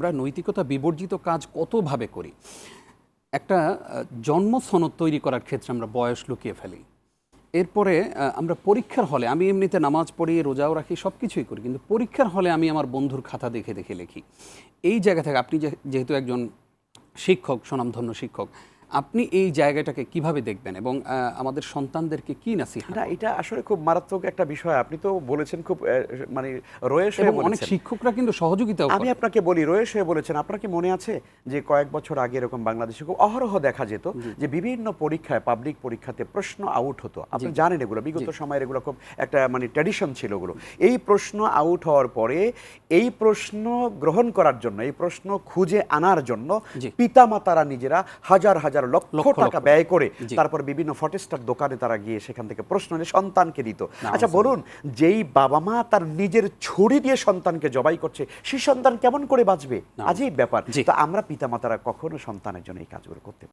আমরা নৈতিকতা বিবর্জিত কাজ কতভাবে করি? একটা জন্ম সনদ তৈরি করার ক্ষেত্রে আমরা বয়স লুকিয়ে ফেলি। এরপরে আমরা পরীক্ষার হলে, আমি এমনিতে নামাজ পড়ি, রোজাও রাখি সব কিছুই করি, কিন্তু পরীক্ষার হলে আমি আমার বন্ধুর খাতা দেখে দেখে লিখি। এই জায়গা থেকে আপনি যেহেতু একজন শিক্ষক, স্বনামধন্য শিক্ষক আপনি এই জায়গাটাকে কীভাবে দেখবেন এবং আমাদের সন্তানদেরকে কি নাসিহা না এটা আসলে খুব মারাত্মক একটা বিষয়। আপনি তো বলেছেন খুব মানে রয়েস হয়ে এবং অনেক শিক্ষকরা কিন্তু সহযোগিতাও আমি আপনাকে বলি রয়েস হয়ে বলেছেন। আপনার কি মনে আছে যে কয়েক বছর আগে এরকম বাংলাদেশে খুব অহরহ দেখা যেত যে বিভিন্ন পরীক্ষায় পাবলিক পরীক্ষাতে প্রশ্ন আউট হতো? আপনি জানেন এগুলো বিগত সময়ের এগুলো খুব একটা মানে ট্র্যাডিশন ছিল ওগুলো এই প্রশ্ন আউট হওয়ার পরে এই প্রশ্ন গ্রহণ করার জন্য এই প্রশ্ন খুঁজে আনার জন্য। পিতামাতারা নিজেরা হাজার হাজার লক্ষ লক্ষ টাকা ব্যয় করে তারপর বিভিন্ন ফটেস্টার দোকানে তারা গিয়ে সেখান থেকে প্রশ্ন নিয়ে সন্তানকে দিত। আচ্ছা বলুন যেই বাবা মা তার নিজের ছড়ি দিয়ে সন্তানকে জবাই করছে সেই সন্তান কেমন করে বাঁচবে? আজই ব্যাপার। তো আমরা পিতামাতারা কখনো সন্তানের জন্য এই কাজগুলো করতে।